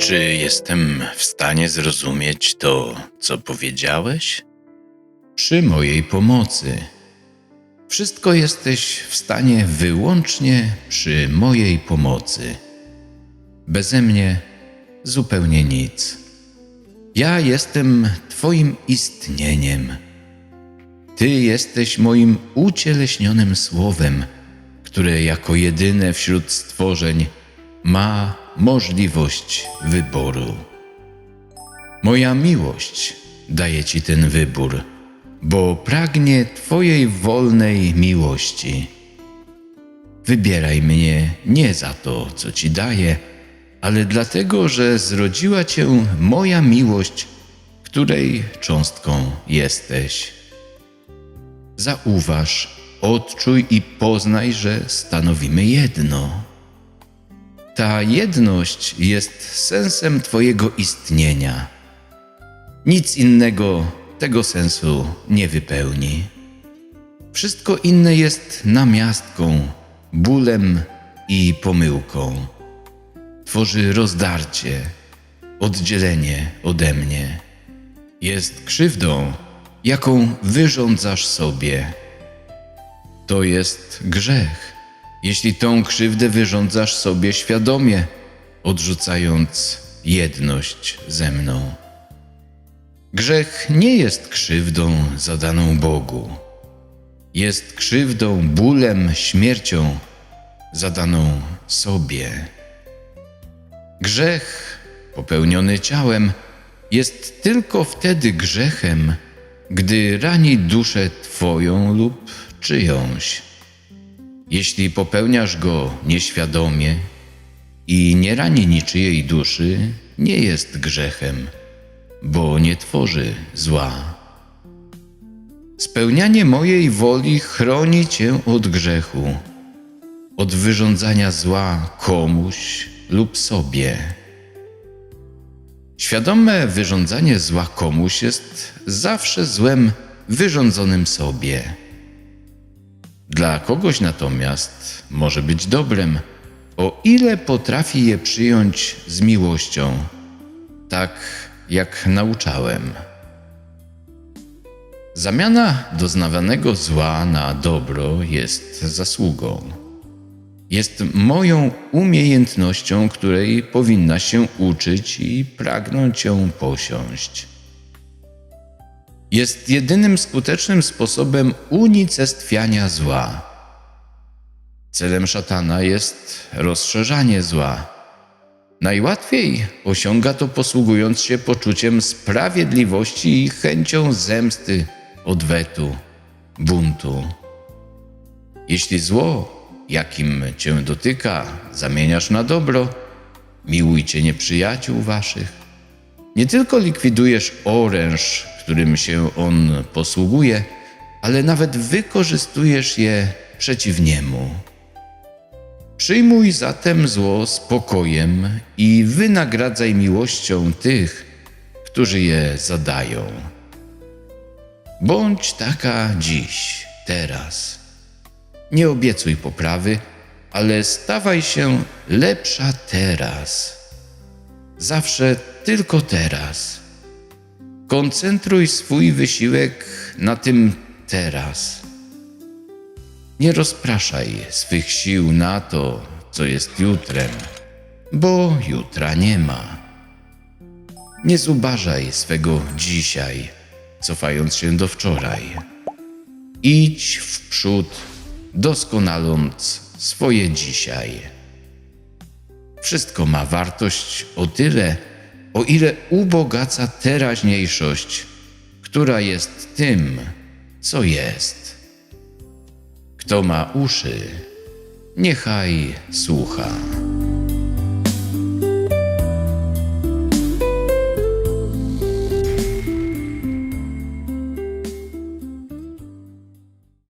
Czy jestem w stanie zrozumieć to, co powiedziałeś? Przy mojej pomocy. Wszystko jesteś w stanie wyłącznie przy mojej pomocy. Beze mnie zupełnie nic. Ja jestem Twoim istnieniem. Ty jesteś moim ucieleśnionym słowem, które jako jedyne wśród stworzeń ma możliwość wyboru. Moja miłość daje Ci ten wybór, bo pragnie Twojej wolnej miłości. Wybieraj mnie nie za to, co Ci daję, ale dlatego, że zrodziła Cię moja miłość, której cząstką jesteś. Zauważ, odczuj i poznaj, że stanowimy jedno. Ta jedność jest sensem Twojego istnienia. Nic innego tego sensu nie wypełni. Wszystko inne jest namiastką, bólem i pomyłką. Tworzy rozdarcie, oddzielenie ode mnie. Jest krzywdą, jaką wyrządzasz sobie. To jest grzech, jeśli tą krzywdę wyrządzasz sobie świadomie, odrzucając jedność ze mną. Grzech nie jest krzywdą zadaną Bogu. Jest krzywdą, bólem, śmiercią zadaną sobie. Grzech popełniony ciałem jest tylko wtedy grzechem, gdy rani duszę Twoją lub czyjąś. Jeśli popełniasz go nieświadomie i nie rani niczyjej duszy, nie jest grzechem, bo nie tworzy zła. Spełnianie mojej woli chroni cię od grzechu, od wyrządzania zła komuś lub sobie. Świadome wyrządzanie zła komuś jest zawsze złem wyrządzonym sobie. Dla kogoś natomiast może być dobrem, o ile potrafi je przyjąć z miłością, tak jak nauczałem. Zamiana doznawanego zła na dobro jest zasługą. Jest moją umiejętnością, której powinna się uczyć i pragnąć ją posiąść. Jest jedynym skutecznym sposobem unicestwiania zła. Celem szatana jest rozszerzanie zła. Najłatwiej osiąga to posługując się poczuciem sprawiedliwości i chęcią zemsty, odwetu, buntu. Jeśli zło, jakim cię dotyka, zamieniasz na dobro, miłujcie nieprzyjaciół waszych. Nie tylko likwidujesz oręż, którym się on posługuje, ale nawet wykorzystujesz je przeciw niemu. Przyjmuj zatem zło spokojem i wynagradzaj miłością tych, którzy je zadają. Bądź taka dziś, teraz. Nie obiecuj poprawy, ale stawaj się lepsza teraz. Zawsze tylko teraz. Koncentruj swój wysiłek na tym teraz. Nie rozpraszaj swych sił na to, co jest jutrem, bo jutra nie ma. Nie zubażaj swego dzisiaj, cofając się do wczoraj. Idź w przód, doskonaląc swoje dzisiaj. Wszystko ma wartość o tyle, o ile ubogaca teraźniejszość, która jest tym, co jest. Kto ma uszy, niechaj słucha.